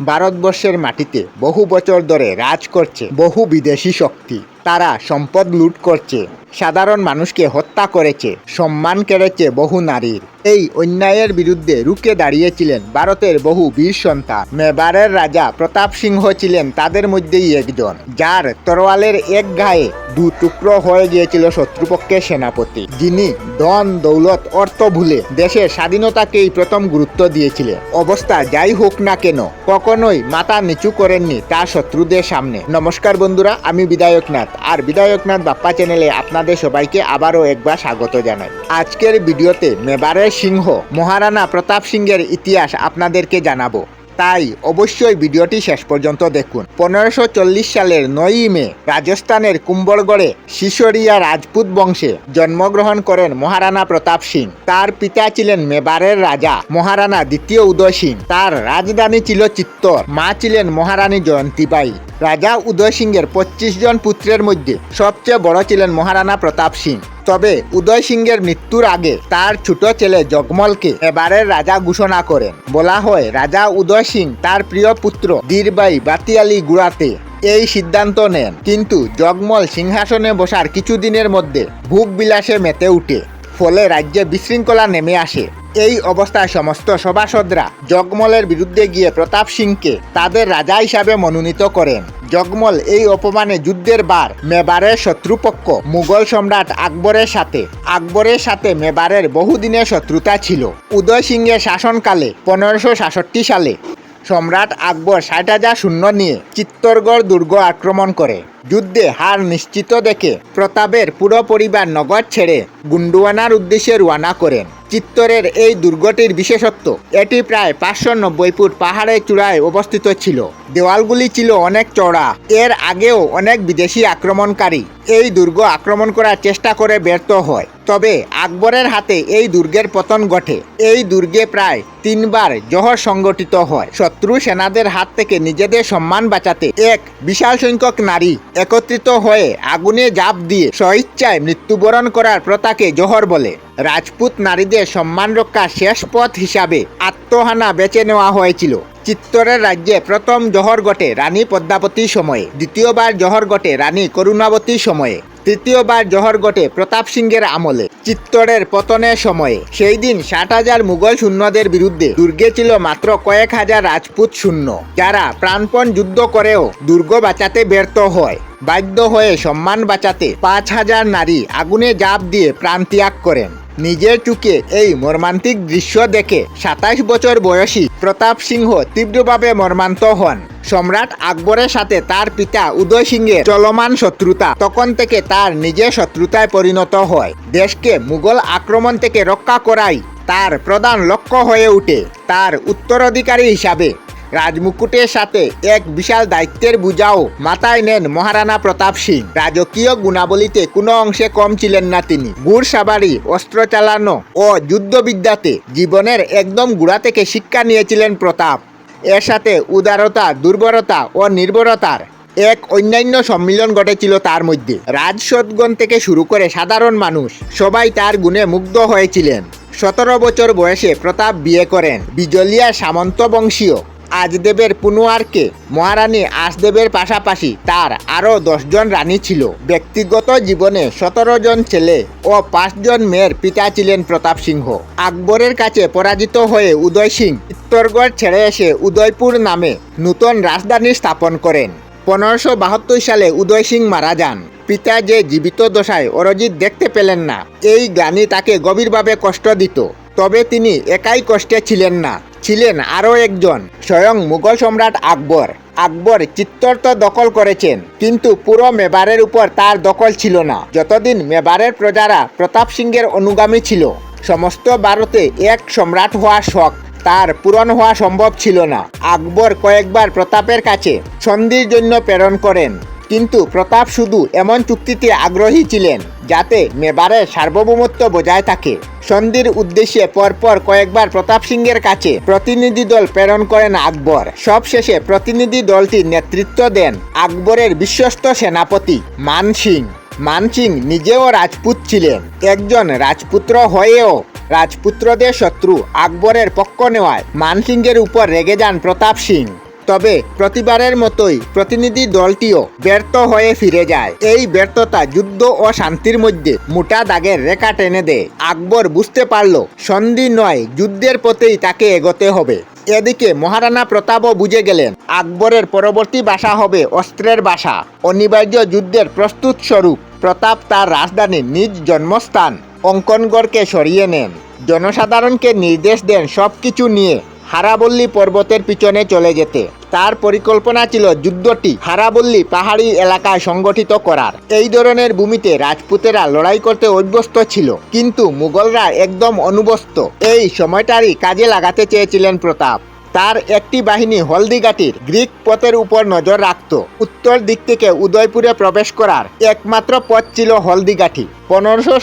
ভারতবর্ষের মাটিতে বহু বছর ধরে রাজ করছে বহু বিদেশি শক্তি। তারা সম্পদ লুট করছে। সাধারণ মানুষকে হত্যা করেছে, সম্মান কেড়েছে বহু নারীর। এই অন্যায়ের বিরুদ্ধে রুখে দাঁড়িয়েছিলেন ভারতের বহু বীর সন্তান। মেবারের রাজা প্রতাপ সিংহ ছিলেন তাদের মধ্যেই একজন, যার তরোয়ালের এক গায়ে দু টুকরো হয়ে গিয়েছিল শত্রুপক্ষের সেনাপতি, যিনি ধন, দৌলত, অর্থ ভুলে দেশের স্বাধীনতাকেই প্রথম গুরুত্ব দিয়েছিলেন। অবস্থা যাই হোক না কেন, কখনোই মাথা নিচু করেননি তার শত্রুদের সামনে। নমস্কার বন্ধুরা, আমি বিধায়ক বিধায়কনাথ। আর বিধায়কনাথ বাপ্পা চ্যানেলে আপনাদের সবাইকে আবারও একবার স্বাগত জানাই। আজকের ভিডিওতে মেবারের সিংহ, মহারানা প্রতাপ সিংহের ইতিহাস আপনাদেরকে জানাব। তাই অবশ্যই ভিডিওটি শেষ পর্যন্ত দেখুন। পনেরোশো সালের নয়ই মে রাজস্থানের কুম্বলগড়ে শিশরিয়া রাজপুত বংশে জন্মগ্রহণ করেন মহারানা প্রতাপ সিং। তার পিতা ছিলেন মেবারের রাজা, মহারানা দ্বিতীয় উদয় সিং। তার রাজধানী ছিল চিত্তর, মা ছিলেন মহারানী জয়ন্তীবাই। রাজা উদয় সিংহের পঁচিশ জন পুত্রের মধ্যে সবচেয়ে বড় ছিলেন মহারানা প্রতাপ সিং। তবে উদয় সিংহের মৃত্যুর আগে তার ছোট ছেলে জগমলকে এবারের রাজা ঘোষণা করেন। বলা হয়, রাজা উদয় সিং তার প্রিয় পুত্র দীরবাই বাতিয়ালি গুড়াতে এই সিদ্ধান্ত নেন। কিন্তু জগমল সিংহাসনে বসার কিছুদিনের মধ্যে ভোগ বিলাসে মেতে উঠে। ফলে রাজ্যে বিশৃঙ্খলা নেমে আসে। এই অবস্থায় সমস্ত সভাসদরা জগমলের বিরুদ্ধে গিয়ে প্রতাপ সিংকে তাদের রাজা হিসাবে মনোনীত করেন। জগমল এই অপমানে যুদ্ধের বার মেবারের শত্রুপক্ষ মুঘল সম্রাট আকবরের সাথে। আকবরের সাথে মেবারের বহুদিনের শত্রুতা ছিল। উদয় সিংহের শাসনকালে পনেরোশো সালে সম্রাট আকবর ষাট হাজার শূন্য নিয়ে চিত্তরগড় দুর্গ আক্রমণ করে। যুদ্ধে হার নিশ্চিত দেখে প্রতাপের পুরো পরিবার নগর ছেড়ে গুন্ডুয়ানার উদ্দেশ্যে রওনা করেন। চিত্তরের এই দুর্গটির বিশেষত্ব, এটি প্রায় পাঁচশো নব্বই ফুট পাহাড়ের চূড়ায় অবস্থিত ছিল। দেওয়ালগুলি ছিল অনেক চড়া এর আগেও অনেক বিদেশি আক্রমণকারী। এই দুর্গ আক্রমণ করার চেষ্টা করে ব্যর্থ হয়। তবে আকবরের হাতে এই দুর্গের পতন ঘটে। এই দুর্গে প্রায় তিনবার জহর সংগঠিত হয়। শত্রু সেনাদের হাত থেকে নিজেদের সম্মান বাঁচাতে এক বিশাল সংখ্যক নারী একত্রিত হয়ে আগুনে জাপ দিয়ে স্বইচ্ছায় মৃত্যুবরণ করার প্রথাকে জহর বলে। রাজপুত নারীদের সম্মান রক্ষার শেষ পথ হিসাবে আত্মহানা বেছে নেওয়া হয়েছিল। চিত্তরের রাজ্যে প্রথম জহর ঘটে রানী পদ্মাবতী সময়ে। দ্বিতীয়বার জহর ঘটে রানী করুণাবতী সময়ে। তৃতীয়বার জহর ঘটে প্রতাপ সিংহের আমলে। চিত্তরের পতনের সময়ে। সেই দিন ষাট হাজার মুঘল সৈন্যদের বিরুদ্ধে দুর্গে ছিল মাত্র কয়েক হাজার রাজপুত শূন্য যারা প্রাণপণ যুদ্ধ করেও দুর্গ বাঁচাতে ব্যর্থ হয়। বাধ্য হয়ে সম্মান বাঁচাতে পাঁচ হাজার নারী আগুনে জাপ দিয়ে প্রাণ ত্যাগ করেন নিজের চুকে এই মর্মান্তিক দৃশ্য দেখে সাতাইশ বছর বয়সী প্রতাপ সিংহ তীব্রভাবে মর্মান্ত হন। সম্রাট আকবরের সাথে তার পিতা উদয় সিংহের চলমান শত্রুতা তখন থেকে তার নিজের শত্রুতায় পরিণত হয়। দেশকে মুঘল আক্রমণ থেকে রক্ষা করাই তার প্রধান লক্ষ্য হয়ে ওঠে। তার উত্তরাধিকারী হিসাবে রাজমুকুটের সাথে এক বিশাল দায়িত্বের বুঝাও। মাথায় নেন মহারানা প্রতাপ সিং। রাজকীয় গুণাবলীতে কোনো অংশে কম ছিলেন না তিনি। গুড় সাবারি অস্ত্র চালানো ও যুদ্ধবিদ্যাতে জীবনের একদম গুড়া থেকে শিক্ষা নিয়েছিলেন প্রতাপ। এর সাথে উদারতা, দুর্বলতা ও নির্ভরতার এক অন্যান্য সম্মিলন ঘটেছিল তার মধ্যে। রাজসদগণ থেকে শুরু করে সাধারণ মানুষ সবাই তার গুণে মুগ্ধ হয়েছিলেন। সতেরো বছর বয়সে প্রতাপ বিয়ে করেন। বিজলিয়া সামন্ত বংশীয় আজদেবের পুনুয়ারকে মহারানী আসদেবের পাশাপাশি তার আরও দশজন রানী ছিল। ব্যক্তিগত জীবনে সতেরো জন ছেলে ও পাঁচজন মেয়ের পিতা ছিলেন প্রতাপ সিংহ। আকবরের কাছে পরাজিত হয়ে উদয় সিং চিত্তরগড় ছেড়ে এসে উদয়পুর নামে নূতন রাজধানী স্থাপন করেন। পনেরোশো বাহাত্তর সালে উদয় সিং মারা যান। পিতা যে জীবিত দশায় অরজিৎ দেখতে পেলেন না। এই গ্লানি তাকে গভীরভাবে কষ্ট দিত। তবে তিনি একাই কষ্টে ছিলেন না। ছিলেন আরও একজন স্বয়ং মুঘল সম্রাট আকবর। আকবর চিত্তর তো দখল করেছেন, কিন্তু পুরো মেবারের উপর তার দখল ছিল না। যতদিন মেবারের প্রজারা প্রতাপ সিংহের অনুগামী ছিল, সমস্ত ভারতে এক সম্রাট হওয়া শখ, তার পূরণ হওয়া সম্ভব ছিল না। আকবর কয়েকবার প্রতাপের কাছে সন্ধির জন্য প্রেরণ করেন। কিন্তু প্রতাপ শুধু এমন চুক্তিতে আগ্রহী ছিলেন যাতে মেবারের সার্বভৌমত্ব বজায় থাকে। সন্ধির উদ্দেশ্যে পরপর কয়েকবার প্রতাপ সিংহের কাছে প্রতিনিধি দল প্রেরণ করেন আকবর। সবশেষে প্রতিনিধি দলটির নেতৃত্ব দেন আকবরের বিশ্বস্ত সেনাপতি মান সিং। মান সিং নিজেও রাজপুত ছিলেন। একজন রাজপুত্র হয়েও রাজপুত্রদের শত্রু আকবরের পক্ষ নেওয়ায় মানসিংহের উপর রেগে যান প্রতাপ সিং। তবে প্রতিবারের মতোই প্রতিনিধি দলটিও ব্যর্থ হয়ে ফিরে যায়। এই ব্যর্থতা যুদ্ধ ও শান্তির মধ্যে মোটা দাগের রেখা টেনে দেয়। আকবর বুঝতে পারল, সন্ধি নয়, যুদ্ধের পথেই তাকে এগোতে হবে। এদিকে মহারানা প্রতাপও বুঝে গেলেন, আকবরের পরবর্তী বাসা হবে অস্ত্রের বাসা। অনিবার্য যুদ্ধের প্রস্তুত স্বরূপ প্রতাপ তার রাজধানীর নিজ জন্মস্থান অঙ্কনগড়কে সরিয়ে নেন। জনসাধারণকে নির্দেশ দেন সব কিছু নিয়ে হারাবল্লী পর্বতের পিছনে চলে যেতে। তার পরিকল্পনা ছিল যুদ্ধটি হারাবল্লী পাহাড়ি এলাকায় সংগঠিত করার। এই ধরনের ভূমিতে রাজপুতেরা লড়াই করতে অভ্যস্ত ছিল, কিন্তু মুঘলরা একদম অনুবস্ত এই সময়টারই কাজে লাগাতে চেয়েছিলেন প্রতাপ। তার একটি বাহিনী হলদিঘাটির গ্রিক পথের উপর নজর রাখত। উত্তর দিক থেকে উদয়পুরে প্রবেশ করার একমাত্র পথ ছিল হলদিঘাটি। পনেরোশো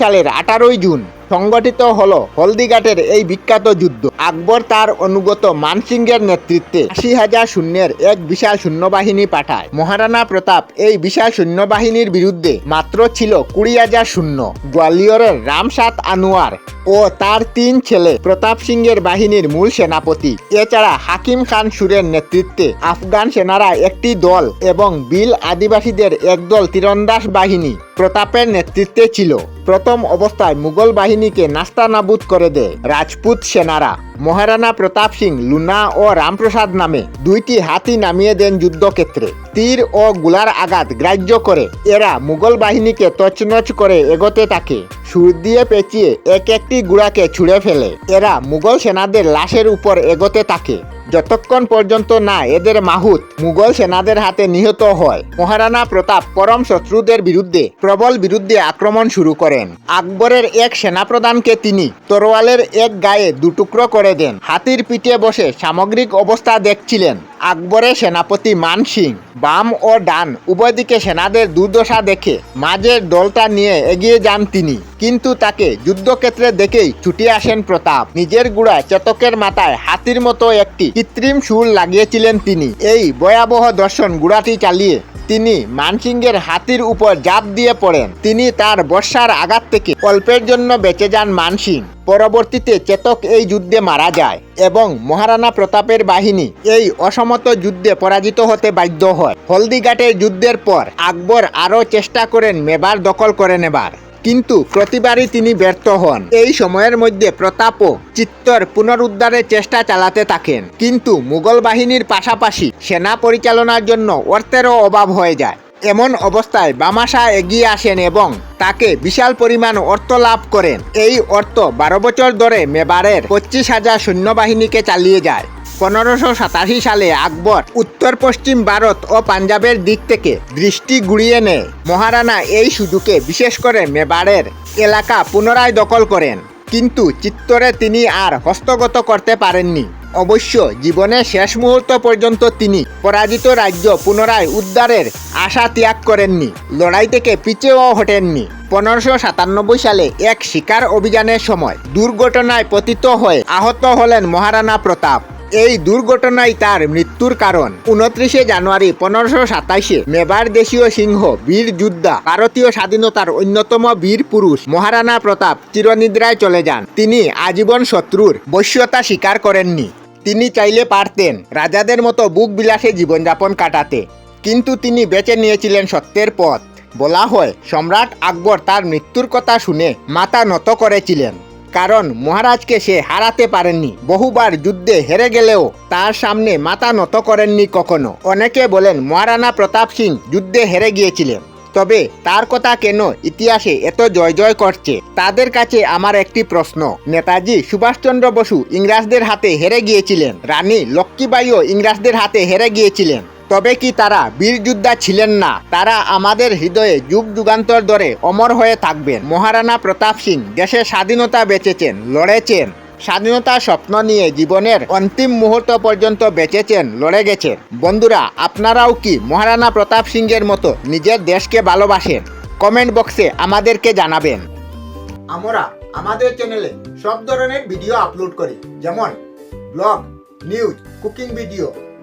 সালের আঠারোই জুন সংগঠিত হল হলদিঘাটের এই বিখ্যাত যুদ্ধ। আকবর তার অনুগত মানসিংহের নেতৃত্বে আশি হাজার শূন্যের এক বিশাল সৈন্যবাহিনী পাঠায়। মহারানা প্রতাপ এই বিশাল সৈন্যবাহিনীর বিরুদ্ধে মাত্র ছিল কুড়ি হাজার শূন্য গোয়ালিয়রের রামসাত আনোয়ার ও তার তিন ছেলে প্রতাপ সিংহের বাহিনীর মূল সেনাপতি। এছাড়া হাকিম খান সুরের নেতৃত্বে আফগান সেনারা একটি দল এবং বিল আদিবাসীদের একদল তীরন্দাস বাহিনী প্রতাপের নেতৃত্বে ছিল। প্রথম অবস্থায় মুঘল বাহিনীকে নাস্তানাবুদ করে দেয় রাজপুত সেনারা। মহারানা প্রতাপ সিং, লুনা ও রামপ্রসাদ নামে দুইটি হাতি নামিয়ে দেন যুদ্ধক্ষেত্রে। তীর ও গুলার আঘাত গ্রাহ্য করে এরা মুঘল বাহিনীকে তছনছ করে এগোতে থাকে। সুর দিয়ে পেঁচিয়ে এক একটি গুড়াকে ছুঁড়ে ফেলে। এরা মুঘল সেনাদের লাশের উপর এগোতে থাকে। যতক্ষণ পর্যন্ত না এদের মাহুত মুঘল সেনাদের হাতে নিহত হয়, মহারানা প্রতাপ পরম শত্রুদের বিরুদ্ধে প্রবল বিরুদ্ধে আক্রমণ শুরু করেন। আকবরের এক সেনাপ্রধানকে তিনি তরোয়ালের এক গায়ে দুটুকরো করে দেন। হাতির পিঠে বসে সামগ্রিক অবস্থা দেখছিলেন। আকবরের সেনাপতি মান সিং, বাম ও ডান উভয় দিকে সেনাদের দুর্দশা দেখে মাঝের দলটা নিয়ে এগিয়ে যান তিনি। কিন্তু তাকে যুদ্ধক্ষেত্রে দেখেই ছুটে আসেন প্রতাপ। নিজের গুড়ায় চেতকের মাথায় হাতির মতো একটি কৃত্রিম সুর লাগিয়েছিলেন তিনি। এই ভয়াবহ দর্শন গুড়াটি চালিয়ে তিনি মানসিংহের হাতির উপর জাপ দিয়ে পড়েন। তিনি তার বর্ষার আঘাত থেকে অল্পের জন্য বেঁচে যান মানসিং পরবর্তীতে চেতক এই যুদ্ধে মারা যায় এবং মহারানা প্রতাপের বাহিনী এই অসমত যুদ্ধে পরাজিত হতে বাধ্য হয়। হলদিঘাটের যুদ্ধের পর আকবর আরও চেষ্টা করেন মেবার দখল করে নেবার কিন্তু প্রতিবারই তিনি ব্যর্থ হন। এই সময়ের মধ্যে প্রতাপও চিত্তর পুনরুদ্ধারের চেষ্টা চালাতে থাকেন। কিন্তু মুঘল বাহিনীর পাশাপাশি সেনা পরিচালনার জন্য অর্থেরও অভাব হয়ে যায়। এমন অবস্থায় বামাশা এগিয়ে আসেন এবং তাকে বিশাল পরিমাণ অর্থ লাভ করেন। এই অর্থ বারো বছর ধরে মেবারের পঁচিশ হাজার সৈন্যবাহিনীকে চালিয়ে যায়। পনেরোশো সাতাশি সালে আকবর উত্তর পশ্চিম ভারত ও পাঞ্জাবের দিক থেকে দৃষ্টি গুড়িয়ে নেয়। মহারানা এই সুযোগে বিশেষ করে মেবারের এলাকা পুনরায় দখল করেন। কিন্তু চিত্তরে তিনি আর হস্তগত করতে পারেননি। অবশ্য জীবনের শেষ মুহূর্ত পর্যন্ত তিনি পরাজিত রাজ্য পুনরায় উদ্ধারের আশা ত্যাগ করেননি। লড়াই থেকে পিছেও হটেননি পনেরোশো সাতানব্বই সালে এক শিকার অভিযানের সময় দুর্ঘটনায় পতিত হয়ে আহত হলেন মহারানা প্রতাপ। এই দুর্ঘটনাই তার মৃত্যুর কারণ। উনত্রিশে জানুয়ারি পনেরোশো সাতাশে মেবার দেশীয় সিংহ বীর যোদ্ধা ভারতীয় স্বাধীনতার অন্যতম বীর পুরুষ মহারানা প্রতাপ চিরনিদ্রায় চলে যান। তিনি আজীবন শত্রুর বৈশ্যতা স্বীকার করেননি। তিনি চাইলে পারতেন রাজাদের মতো বুক বিলাসে জীবনযাপন কাটাতে। কিন্তু তিনি বেছে নিয়েছিলেন সত্যের পথ। বলা হয়, সম্রাট আকবর তার মৃত্যুর কথা শুনে মাথা নত করেছিলেন। কারণ মহারাজকে সে হারাতে পারেননি। বহুবার যুদ্ধে হেরে গেলেও তার সামনে মাথা নত করেননি কখনো। অনেকে বলেন মহারানা প্রতাপ সিং যুদ্ধে হেরে গিয়েছিলেন। তবে তার কথা কেন ইতিহাসে এত জয় জয় করছে? তাদের কাছে আমার একটি প্রশ্ন। নেতাজি সুভাষচন্দ্র বসু ইংরাজদের হাতে হেরে গিয়েছিলেন। রানী লক্ষ্মীবাইও ইংরাজদের হাতে হেরে গিয়েছিলেন। তবে কি তারা বীর যোদ্ধা ছিলেন না? তারা আমাদের হৃদয়ে যুগ যুগান্তর ধরে অমর হয়ে থাকবেন। মহারানা প্রতাপ সিং দেশের স্বাধীনতা বেঁচেছেন, লড়েছেন। স্বাধীনতার স্বপ্ন নিয়ে জীবনের অন্তিম মুহূর্ত পর্যন্ত বেঁচেছেন, লড়ে গেছেন। বন্ধুরা, আপনারাও কি মহারানা প্রতাপ সিংয়ের মতো নিজের দেশকে ভালোবাসেন? কমেন্ট বক্সে আমাদেরকে জানাবেন। আমরা আমাদের চ্যানেলে সব ধরনের ভিডিও আপলোড করি, যেমন ব্লগ, নিউজ, কুকিং ভিডিও।